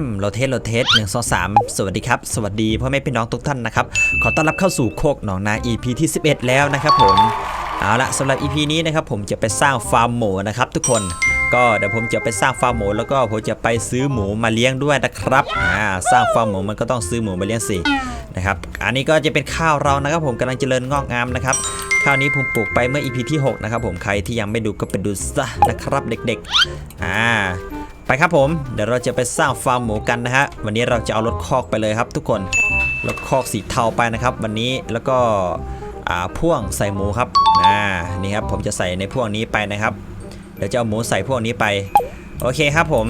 มโรเทสโรเทสหนึ่งสองสามสวัสดีครับ สวัสดีพ่อแม่พี่น้องทุกท่านนะครับ ขอต้อนรับเข้าสู่โคกหนองนา EP ที่ 11 แล้วนะครับผมเอาละสำหรับ EP นี้นะครับผมจะไปสร้างฟาร์มหมูนะครับทุกคนก็เดี๋ยวผมจะไปสร้างฟาร์มหมูแล้วก็ผมจะไปซื้อหมูมาเลี้ยงด้วยนะครับอ่าสร้างฟาร์มหมูมันก็ต้องซื้อหมูมาเลี้ยงสินะครับอันนี้ก็จะเป็นข้าวเรานะครับ ผมกำลังเจริญงอกงามนะครับข้าวนี้ผมปลูกไปเมื่อ EP ที่ 6 นะครับผมใครที่ยังไม่ดูก็ไปดูซะนะครับเด็กๆอ่า ไปครับผม เดี๋ยวเราจะไปสร้างฟาร์มหมูกันนะฮะ วันนี้เราจะเอารถคอกไปเลยครับ ทุกคน รถคอกสีเทาไปนะครับ วันนี้แล้วก็อ่าพ่วงใส่หมูครับ อ่า นี่ครับผมจะใส่ในพ่วงนี้ไปนะครับ เดี๋ยวจะเอาหมูใส่พ่วงนี้ไป โอเคครับผม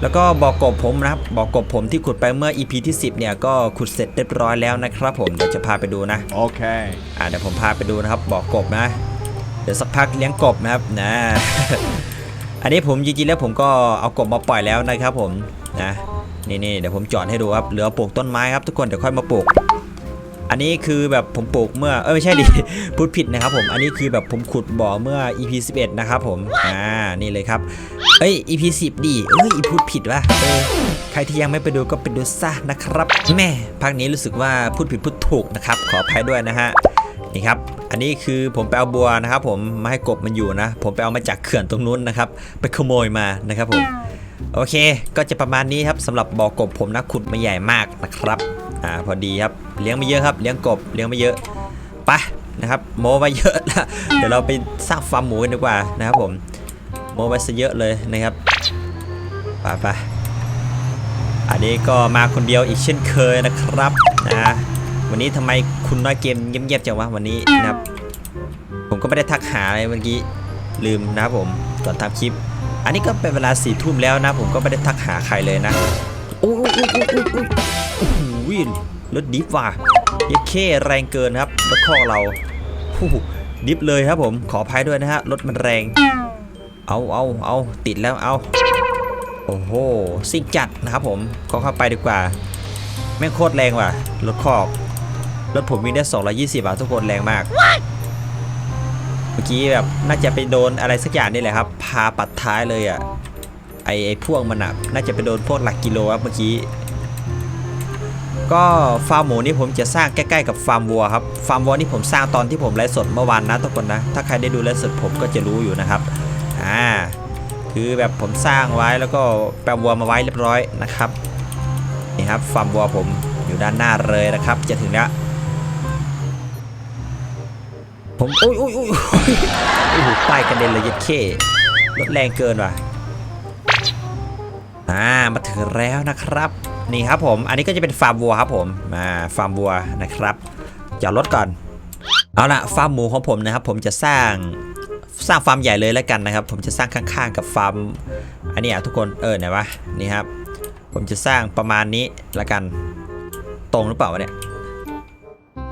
แล้วก็บอกกบผมนะครับ บอกกบผมที่ขุดไปเมื่อ EP ที่ 10 เนี่ยก็ขุดเสร็จเรียบร้อยแล้วนะครับผม เดี๋ยวจะพาไปดูนะ Okay. อ่าเดี๋ยวผมพาไปดูนะครับบอกกบนะ เดี๋ยวสักพักเลี้ยงกบนะครับ นะ อันนี้ผมจริงๆแล้วผมก็เอากบมาปล่อยแล้วนะครับผมนะนี่นี่เดี๋ยวผมจอดให้ดูครับเหลือปลูกต้นไม้ครับทุกคนเดี๋ยวค่อยมาปลูก อันนี้คือแบบผมปลูกเมื่อเออไม่ใช่ดิพูดผิดนะครับผมอันนี้คือแบบผมขุดบ่อเมื่อ EP 11นะครับผมอ่านี่เลยครับเอ้ย EP 10ดิเอ้ยพูดผิดวะเออใครที่ยังไม่ไปดูก็ไปดูซะนะครับแม่พักนี้รู้สึกว่าพูดผิดพูดถูกนะครับขออภัยด้วยนะฮะนี่ครับ อันนี้คือผมไปเอาบัวนะครับผมมาให้กบมันอยู่นะ ผมไปเอามาจากเขื่อนตรงนู้นนะครับ ไปขโมยมานะครับผมโอเค ก็จะประมาณนี้ครับสำหรับบ่อกบผมนะขุดมาใหญ่มากนะครับอ่าพอดีครับเลี้ยงไม่เยอะครับ เลี้ยงกบเลี้ยงไม่เยอะไปนะครับโมไปเยอะแล้วเดี๋ยวเราไปสร้างฟาร์มหมูกันดีกว่านะครับผมโมไปซะเยอะเลยนะครับไปไปอันนี้ก็มาคนเดียวอีกเช่นเคยนะครับนะ วันนี้ทำไมคุณน้อยเกมเงียบๆจังวะวันนี้นะครับ ผมก็ไม่ได้ทักหาอะไรเมื่อกี้ลืมนะผมก่อนทำคลิป อันนี้ก็เป็นเวลาสี่ทุ่มแล้วนะ ผมก็ไม่ได้ทักหาใครเลยนะโอ้ยโอ้ยโอ้ยโอ้ยโอ้ยโอ้โหรถดิฟว่ะเยดเคแรงเกินครับรถข้อเราดิฟเลยครับผมขออภัยด้วยนะฮะรถมันแรง เอาเอาเอาติดแล้วเอาโอ้โหซิ่งจัดนะครับผมก็เข้าไปดีกว่าแม่โคตรแรงว่ะรถคอก รถผมวิ่งได้ 220บาททุกคนแรงมากเมื่อกี้แบบน่าจะไปโดนอะไรสักอย่างนี่แหละครับ พาปัดท้ายเลยอะ ไอไอพวกมันอะน่าจะไปโดนพวกหลักกิโลครับเมื่อกี้ ก็ฟาร์มหมูนี่ผมจะสร้างใกล้ๆกับฟาร์มวัวครับ ฟาร์มวัวนี่ผมสร้างตอนที่ผมไลฟ์สดเมื่อวานนะทุกคนนะ ถ้าใครได้ดูไลฟ์สดผมก็จะรู้อยู่นะครับ อ่า คือแบบผมสร้างไว้แล้วก็แปลวัวมาไว้เรียบร้อยนะครับ นี่ครับฟาร์มวัวผมอยู่ด้านหน้าเลยนะครับ จะถึงแล้ว ผมโอ้ยโอ้ยโอ้ยโอ้ยโอ้โหป้ายกระเด็นเลยยัดเข้รถแรงเกินว่ะอ่ามาถึงแล้วนะครับ นี่ครับผมอันนี้ก็จะเป็นฟาร์มวัวครับผมมาฟาร์มวัวนะครับจอดรถก่อนเอาละฟาร์มหมูของผมนะครับ ผมจะสร้างสร้างฟาร์มใหญ่เลยแล้วกันนะครับ ผมจะสร้างข้างๆกับฟาร์มอันนี้อะทุกคนเออไหนวะนี่ครับ ผมจะสร้างประมาณนี้ละกัน ตรงหรือเปล่าวะเนี่ย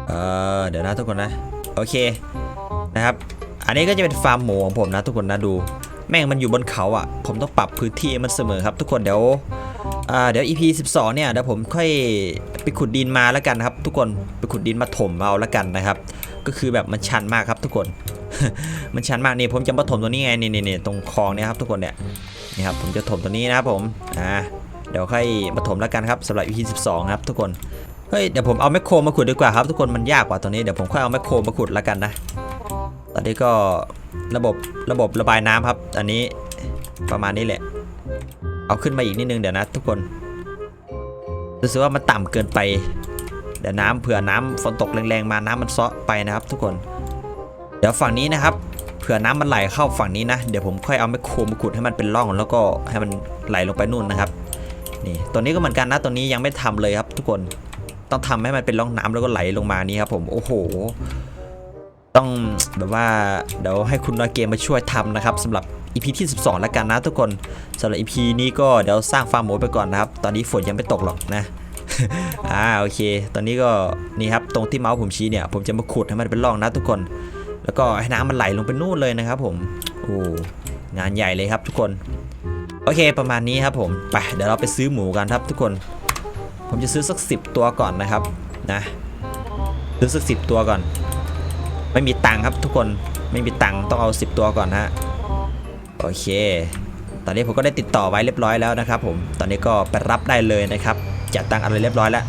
เออเดี๋ยวนะทุกคนนะ โอเคนะครับ อันนี้ก็จะเป็นฟาร์มหมูของผมนะทุกคนนะดู แม่งมันอยู่บนเขาอะ ผมต้องปรับพื้นที่มันเสมอครับ ทุกคนเดี๋ยวเดี๋ยว EP 12 เนี่ยเดี๋ยวผมค่อยไปขุดดินมาแล้วกันนะครับ ทุกคนไปขุดดินมาถมเอาแล้วกันนะครับ ก็คือแบบมันชันมากครับทุกคน มันชันมากนี่ผมจะมาถมตัวนี้ไงนี่นี่นี่ตรงคลองเนี่ยครับทุกคนเนี่ยนี่ครับผมจะถมตัวนี้นะครับผมอ่าเดี๋ยวค่อยมาถมแล้วกันครับสำหรับ EP 12 ครับทุกคน เฮ้ย เดี๋ยวผมเอาแมคโครมาขุดดีกว่าครับ ทุกคนมันยากกว่าตอนนี้เดี๋ยวผมค่อยเอาแมคโครมาขุดแล้วกันนะ ตอนนี้ก็ระบบระบบระบายน้ำครับ อันนี้ประมาณนี้แหละ เอาขึ้นมาอีกนิดนึงเดี๋ยวนะ ทุกคนรู้สึกว่ามันต่ำเกินไป เดี๋ยวน้ำเผื่อน้ำฝนตกแรงๆมาน้ำมันเซาะไปนะครับ ทุกคน เดี๋ยวฝั่งนี้นะครับเผื่อน้ำมันไหลเข้าฝั่งนี้นะ เดี๋ยวผมค่อยเอาแมคโครมาขุดให้มันเป็นร่องแล้วก็ให้มันไหลลงไปนู่นนะครับ นี่ตัวนี้ก็เหมือนกันนะตัวนี้ยังไม่ทำเลยครับ ทุกคน ต้องทำให้มันเป็นร่องน้ำแล้วก็ไหลลงมานี่ครับผมโอ้โห ต้องแบบว่าเดี๋ยวให้คุณนอยเกมมาช่วยทำนะครับสำหรับ EP ที่ 12 แล้วกันนะทุกคนสำหรับ EP นี้ก็เดี๋ยวสร้างฟาร์มหมูไปก่อนนะครับ ตอนนี้ฝนยังไม่ตกหรอกนะอ่าโอเค ตอนนี้ก็นี่ครับตรงที่เมาส์ผมชี้เนี่ย ผมจะมาขุดให้มันเป็นร่องนะทุกคน แล้วก็ให้น้ำมันไหลลงไปนู่นเลยนะครับ ผมโอ้งานใหญ่เลยครับทุกคน โอเคประมาณนี้ครับผมไปเดี๋ยวเราไปซื้อหมูกันครับทุกคน ผมจะซื้อสักสิบตัวก่อนนะครับนะซื้อสักสิบตัวก่อน ไม่มีตังค์ครับทุกคนไม่มีตังค์ต้องเอา 10 ตัวก่อนฮะโอเค ตอนนี้ผมก็ได้ติดต่อไว้เรียบร้อยแล้วนะครับ ผมตอนนี้ก็ไปรับได้เลยนะครับจัดตังอะไรเรียบร้อยแล้ว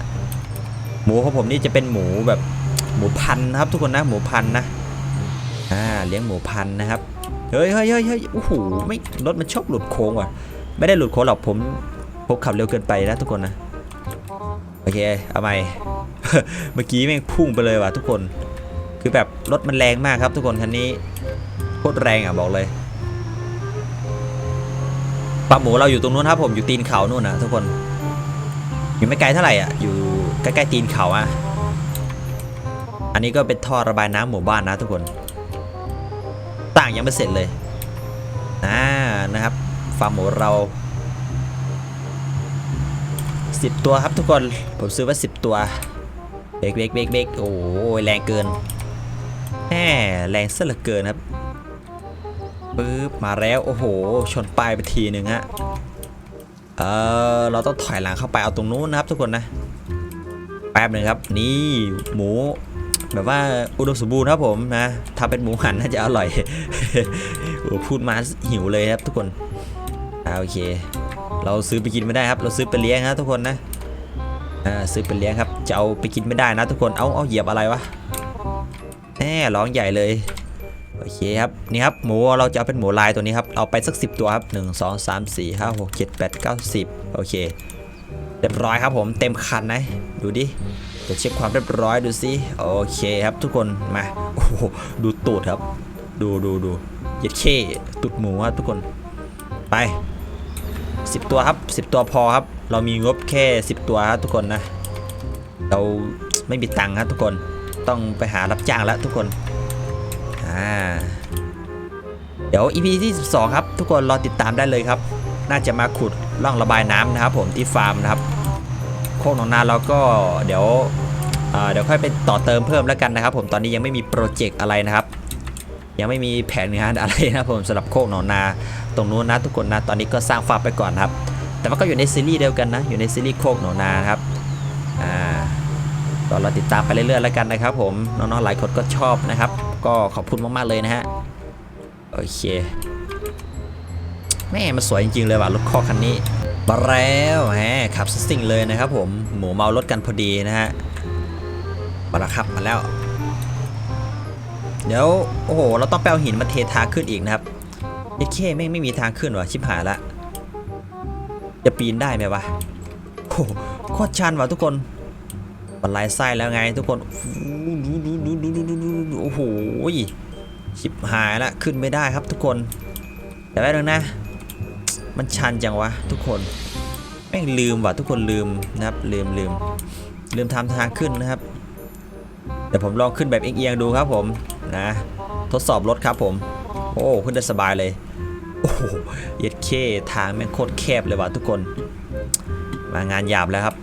หมูของผมนี่จะเป็นหมูแบบหมูพันธุ์นะครับ ทุกคนนะหมูพันธุ์นะอ่าเลี้ยงหมูพันธุ์นะครับเฮ้ยเฮ้ยเฮ้ยเฮ้ยโอ้โหไม่รถมันชอบหลุดโค้งว่ะ ไม่ได้หลุดโค้งหรอกผมผมขับเร็วเกินไปนะทุกคนนะ เค เอาใหม่ เมื่อกี้แม่งพุ่งไปเลยว่ะทุกคน คือแบบรถมันแรงมากครับ ทุกคนคันนี้โคตรแรงอะบอกเลยปลาหมูเราอยู่ตรงนู้นครับผมอยู่ตีนเขานู่นนะทุกคน อยู่ไม่ไกลเท่าไหร่อะอยู่ใกล้ๆตีนเขาอะ อันนี้ก็เป็นท่อระบายน้ำหมู่บ้านนะทุกคน ต่างยังไม่เสร็จเลยอ่านะครับฟาร์มหมูเรา 10 ตัวครับทุกคน ผมซื้อว่า 10 ตัว เบรกเบรกเบรกเบรกโอ้ยแรงเกินแหมแรงซะเหลือเกินครับปึ๊บมาแล้ว โอ้โห ชนป้ายไปทีหนึ่งฮะ เออเราต้องถอยหลังเข้าไปเอาตรงนู้นนะครับทุกคนนะ แป๊บหนึ่งครับ นี่หมู แบบว่าอุดมสมบูรณ์ครับผมนะทำเป็นหมูหันน่าจะอร่อยโอ้พูดมาหิวเลยครับทุกคนอ่าโอเค เราซื้อไปกินไม่ได้ครับ เราซื้อไปเลี้ยงครับทุกคนนะอ่าซื้อไปเลี้ยงครับ จะเอาไปกินไม่ได้นะทุกคน เอาเอาเหยียบอะไรวะแหมร้องใหญ่เลย โอเคครับ นี่ครับหมูเราจะเอาเป็นหมูลายตัวนี้ครับ เอาไปสัก 10 ตัวครับ 1 2 3 4 5 6 7 8 9 10 โอเค เรียบร้อยครับผม เต็มคันนะ ดูดิเดี๋ยวเช็คความเรียบร้อยดูสิโอเคครับทุกคน มา โอ้โห ดูตูดครับ ดูดูดูเย็ดเข้ตูดหมูครับทุกคน ไป 10 ตัวครับ 10 ตัวพอครับ เรามีงบแค่ 10 ตัวครับทุกคนนะ เราไม่มีตังค์ครับทุกคน ต้องไปหารับจ้างแล้วทุกคน อ่า เดี๋ยว EP ที่ 12 ครับ ทุกคนรอติดตามได้เลยครับ น่าจะมาขุดร่องระบายน้ำนะครับผมที่ฟาร์มนะครับ โคกหนองนาเราก็เดี๋ยวเอ่อเดี๋ยวค่อยไปต่อเติมเพิ่มแล้วกันนะครับ ผมตอนนี้ยังไม่มีโปรเจกต์อะไรนะครับ ยังไม่มีแผนงานอะไรนะผมสำหรับโคกหนองนา ตรงนู้นนะทุกคนนะตอนนี้ก็สร้างฟาร์มไปก่อนครับ แต่ว่าก็อยู่ในซีรีส์เดียวกันนะ อยู่ในซีรีส์โคกหนองนาครับอ่าก็เราติดตามไปเรื่อยๆแล้วกันนะครับ ผมน้องๆหลายคนก็ชอบนะครับ ก็ขอบคุณมากๆเลยนะฮะโอเคแม่มันสวยจริงๆเลยว่ะรถคอกคันนี้มาแล้วแหมขับซิ่งเลยนะครับผมหมูเมารถกันพอดีนะฮะมาแล้วครับมาแล้ว เดี๋ยวโอ้โหเราต้องแปลหินมาเททางขึ้นอีกนะครับยัเคไม่ไม่มีทางขึ้นวะชิบหายละจะปีนได้ไหมวะโอ้โคตรชันวะทุกคนบันไลไส้แล้วไงทุกคนโอ้โหชิบหายละขึ้นไม่ได้ครับทุกคนเดี๋ยวแป๊บนึงนะ มันชันจังวะทุกคนแม่งลืมว่ะทุกคนลืมนะครับลืมลืมลืมทำทางขึ้นนะครับเดี๋ยวผมลองขึ้นแบบเอียงๆดูครับผม นะ ทดสอบรถครับผม โอ้ขึ้นได้สบายเลย โอ้เย็ดเคทางแม่งโคตรแคบเลยว่ะทุกคน มางานหยาบแล้วครับ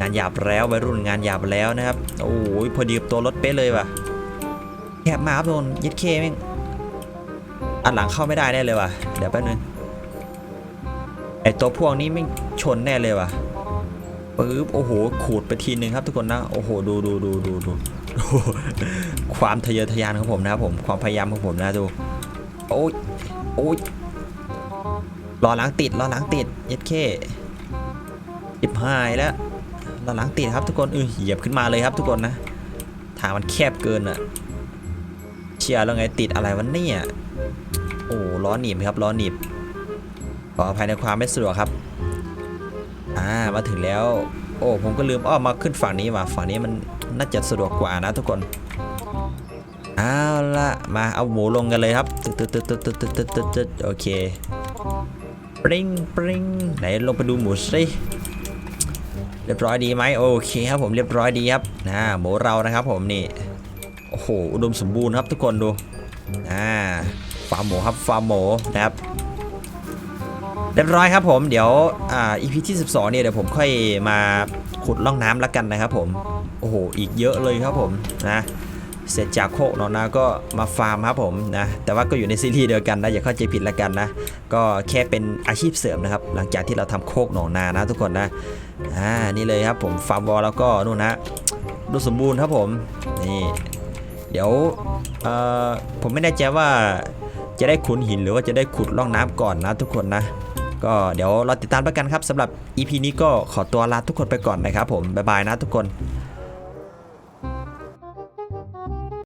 งานหยาบแล้ววัยรุ่นงานหยาบแล้วนะครับ โอ้ยพอดีกับตัวรถเป๊ะเลยว่ะ แคบมากครับทุกคนเย็ดเคแม่งอันหลังเข้าไม่ได้แน่เลยว่ะ เดี๋ยวแป๊บนึงไอตัวพวกนี้ไม่ชนแน่เลยว่ะปึ๊บโอ้โห ขูดไปทีนึงครับทุกคนนะ โอ้โห ดูดูดูดูดู ความทะเยอทะยานของผมนะครับผมความพยายามของผมนะดูโอ้ยโอ้ยรอหลังติดรอหลังติดเย็ดเข้จิบหายแล้วรอหลังติดครับทุกคนเออเหยียบขึ้นมาเลยครับทุกคนนะทางมันแคบเกินอะเชียร์แล้วไงติดอะไรวะเนี่ยโอ้ล้อหนีบครับล้อหนีบขออภัยในความไม่สะดวกครับอ่ามาถึงแล้ว โอ้ผมก็ลืมอ้อมาขึ้นฝั่งนี้ว่ะฝั่งนี้มัน น่าจะสะดวกกว่านะทุกคนเอาละมาเอาหมูลงกันเลยครับตึ๊ดตึ๊ดตึ๊ดตึ๊ดตึ๊ดตึ๊ดตึ๊ดตึ๊ดโอเคปริ้งปริ้งไหนลงไปดูหมูสิเรียบร้อยดีไหมโอเคครับผมเรียบร้อยดีครับนะหมูเรานะครับผมนี่โอ้โหอุดมสมบูรณ์ครับทุกคนดูอ่าฟาร์มหมูครับฟาร์มหมูนะครับเรียบร้อยครับผมเดี๋ยวอ่า EP ที่ 12เนี่ยเดี๋ยวผมค่อยมาขุดล่องน้ำแล้วกันนะครับผม โอ้โหอีกเยอะเลยครับผมนะเสร็จจากโคกหนอนนาก็มาฟาร์มครับผมนะแต่ว่าก็อยู่ในซีรีส์เดียวกันนะอย่าเข้าใจผิดละกันนะก็แค่เป็นอาชีพเสริมนะครับหลังจากที่เราทำโคกหนองนานะทุกคนนะอ่านี่เลยครับผมฟาร์มวอลแล้วก็นู่นนะดูสมบูรณ์ครับผมนี่เดี๋ยวเอ่อผมไม่แน่ใจว่าจะได้ขุนหินหรือว่าจะได้ขุดร่องน้ำก่อนนะทุกคนนะ ก็เดี๋ยวเราติดตามแล้วกันครับสำหรับ EP นี้ก็ขอตัวลาทุกคนไปก่อนนะครับผมบ๊ายบายนะทุกคน